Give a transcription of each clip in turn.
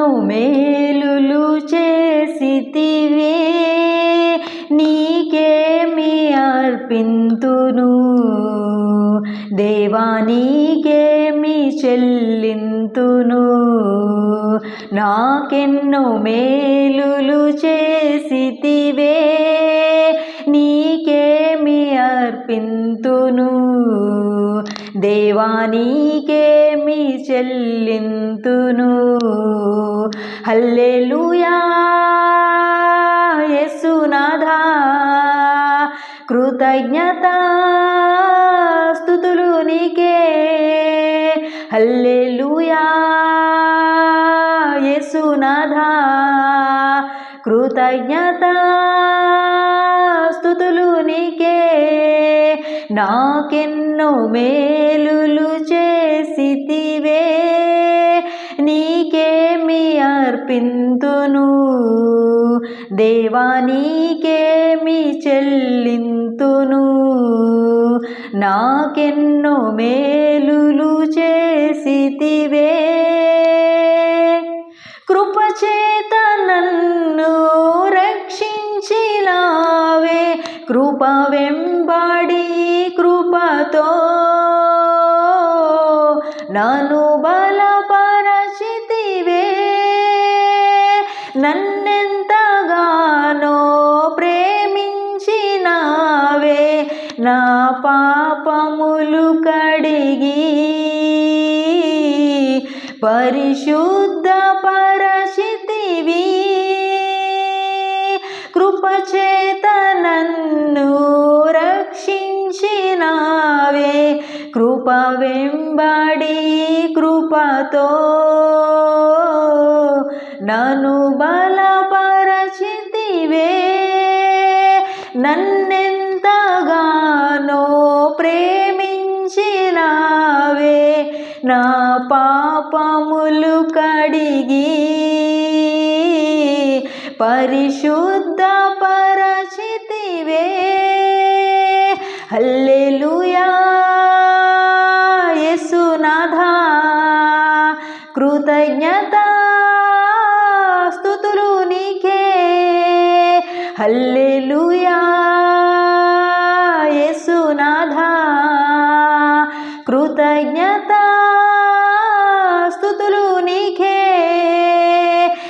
నాకెన్నో మేలులు చేసితివే. నీకేమి అర్పింతును? దేవా నీకేమి చెల్లింతును? నాకెన్నో మేలులు చేసితివే. నీకేమి అర్పింతును? దేవా నీకేమి చెల్లింతును. హల్లెలూయా. యేసునాథా కృతజ్ఞత. స్థుతులు నీకే. హల్లెలూయా. యేసునాథా కృతజ్ఞత. స్థుతులు నీకే. నాకెన్నో మేలులు చేసితివే పింతును దేవానీకే చెల్లింతును? నాకెన్నో మేలులు చేసితివే. కృపచేత నన్ను రక్షించినావే. కృపవే నా పాపములు కడిగి పరిశుద్ధ పరచితివి. కృపచేత నన్ను రక్షించినావే. కృప వెంబడి కృపతో నను బలపరచితివే. పరిశుద్ధ పరచితివే హల్లెలూయా యేసునాథా కృతజ్ఞత స్థుతులు నీకే హల్లెలూయా యేసునాథా కృతజ్ఞత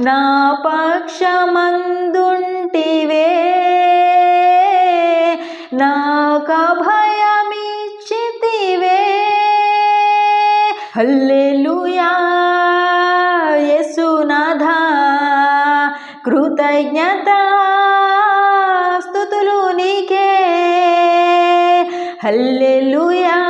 నా పక్షమందుంటివే. నాకభయమిచ్చితివే హల్లెలూయా యేసునాథా కృతజ్ఞత స్థుతులు నీకే. హల్లెలూయా.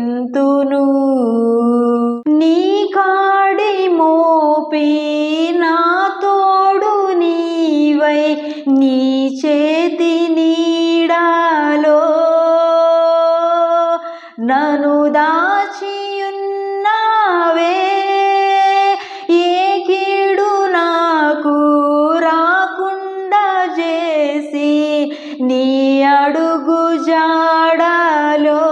నను దాచియున్నావే. ఏ కీడు నాకు రాకుండా చేసి నీ అడుగు జాడలో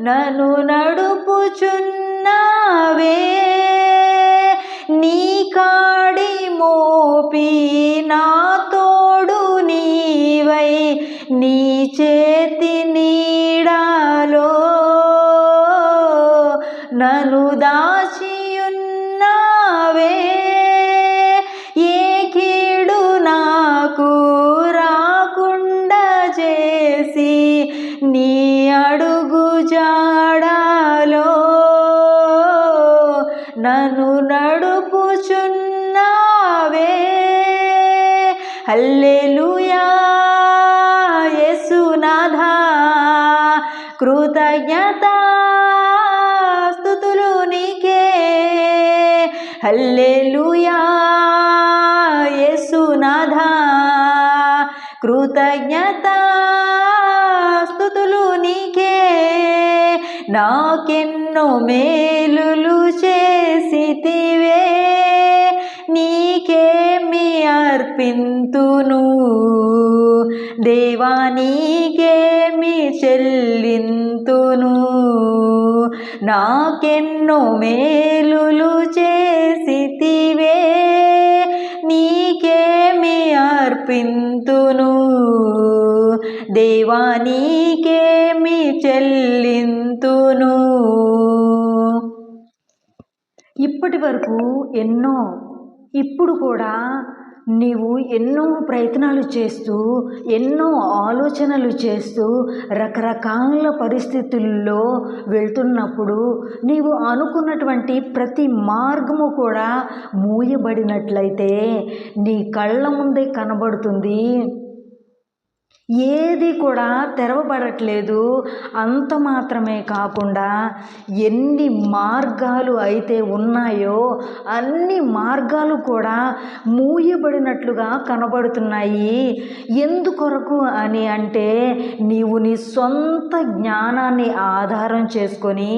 నన్ను నడుపుచున్నావే. నీ కాడి మోపి నా తోడు నీవై నీ చేతి నీ హల్లెలూయా. యేసునాథా కృతజ్ఞత స్థుతులు నీకే. హల్లెలూయా. యేసునాథా కృతజ్ఞత స్థుతులు నీకే. నాకెన్నో మేలులు చేసితివే సమర్పింతును. దేవానీకేమి చెల్లింతును? నాకెన్నో మేలులు చేసితివే. నీకేమి అర్పింతును? దేవానీకేమి చెల్లింతును? ఇప్పటి వరకు ఎన్నో ఇప్పుడు కూడా నీవు ఎన్నో ప్రయత్నాలు చేస్తూ ఎన్నో ఆలోచనలు చేస్తూ రకరకాల పరిస్థితుల్లో వెళ్తున్నప్పుడు నీవు అనుకున్నటువంటి ప్రతి మార్గము కూడా మూయబడినట్లయితే నీ కళ్ళ ముందే కనబడుతుంది. ఏది కూడా తెరవబడట్లేదు. అంత మాత్రమే కాకుండా ఎన్ని మార్గాలు అయితే ఉన్నాయో అన్ని మార్గాలు కూడా మూయబడినట్లుగా కనబడుతున్నాయి. ఎందుకొరకు అని అంటే నీవు నీ సొంత జ్ఞానాన్ని ఆధారం చేసుకొని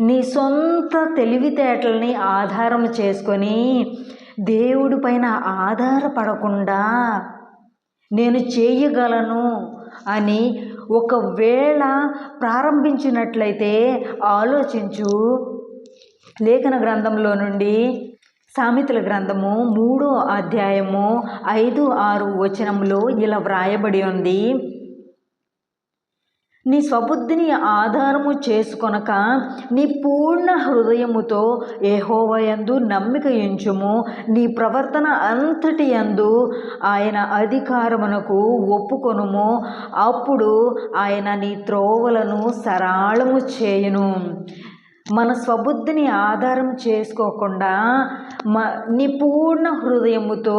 నీ సొంత తెలివితేటల్ని ఆధారం చేసుకొని దేవుడి పైన ఆధారపడకుండా నేను చేయగలను అని ఒకవేళ ప్రారంభించినట్లయితే ఆలోచించు. లేఖన గ్రంథంలో నుండి సామెతల గ్రంథము మూడో అధ్యాయము ఐదు ఆరు వచనంలో ఇలా వ్రాయబడి ఉంది. నీ స్వబుద్ధిని ఆధారము చేసుకొనక నీ పూర్ణ హృదయముతో ఏహోవయందు నమ్మిక ఎంచుము. నీ ప్రవర్తన అంతటి యందు ఆయన అధికారమునకు ఒప్పుకొనుము. అప్పుడు ఆయన నీ త్రోవలను సరాళము చేయును. మన స్వబుద్ధిని ఆధారం చేసుకోకుండా మ నీ పూర్ణ హృదయముతో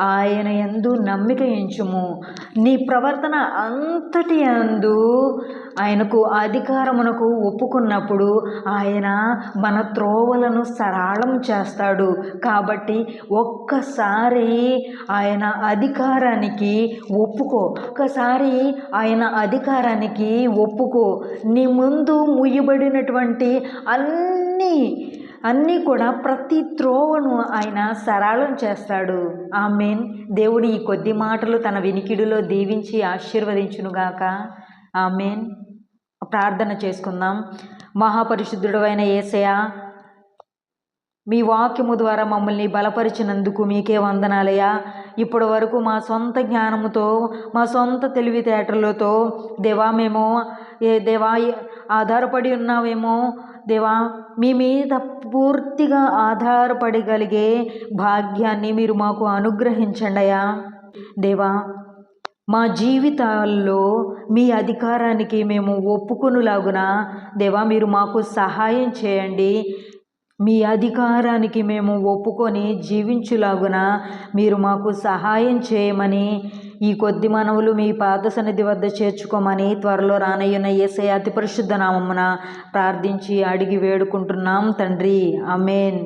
ఆయన ఎందు నమ్మిక ఎంచుము. నీ ప్రవర్తన అంతటి అందు ఆయనకు అధికారమునకు ఒప్పుకున్నప్పుడు ఆయన మన త్రోవలను సరళం చేస్తాడు. కాబట్టి ఒక్కసారి ఆయన అధికారానికి ఒప్పుకో. ఒక్కసారి ఆయన అధికారానికి ఒప్పుకో. నీ ముందు ముయ్యబడినటువంటి అన్నీ అన్నీ కూడా ప్రతి త్రోవను ఆయన సరళం చేస్తాడు. ఆమెన్. దేవుడు ఈ కొద్ది మాటలు తన వినికిడిలో దీవించి ఆశీర్వదించునుగాక. ఆమెన్. ప్రార్థన చేసుకుందాం. మహాపరిశుద్ధుడు అయిన మీ వాక్యము ద్వారా మమ్మల్ని బలపరిచినందుకు మీకే వందనాలయ్యా. ఇప్పటి వరకు మా సొంత జ్ఞానముతో మా సొంత తెలివితేటలతో దేవా మేము ఏ దేవా ఆధారపడి ఉన్నామేమో దేవా మీ మీద పూర్తిగా ఆధారపడగలిగే భాగ్యాన్ని మీరు మాకు అనుగ్రహించండి అయ్యా దేవా మా జీవితాల్లో మీ అధికారానికి మేము ఒప్పుకొనులాగున. దేవా మీరు మాకు సహాయం చేయండి. మీ అధికారానికి మేము ఒప్పుకొని జీవించులాగున. మీరు మాకు సహాయం చేయమని ఈ కొద్ది మనవులు మీ పాదసన్నిధి వద్ద చేర్చుకోమని త్వరలో రానయ్యున్న ఏసై అతి పరిశుద్ధ నామమున ప్రార్థించి అడిగి వేడుకుంటున్నాం తండ్రి. అమేన్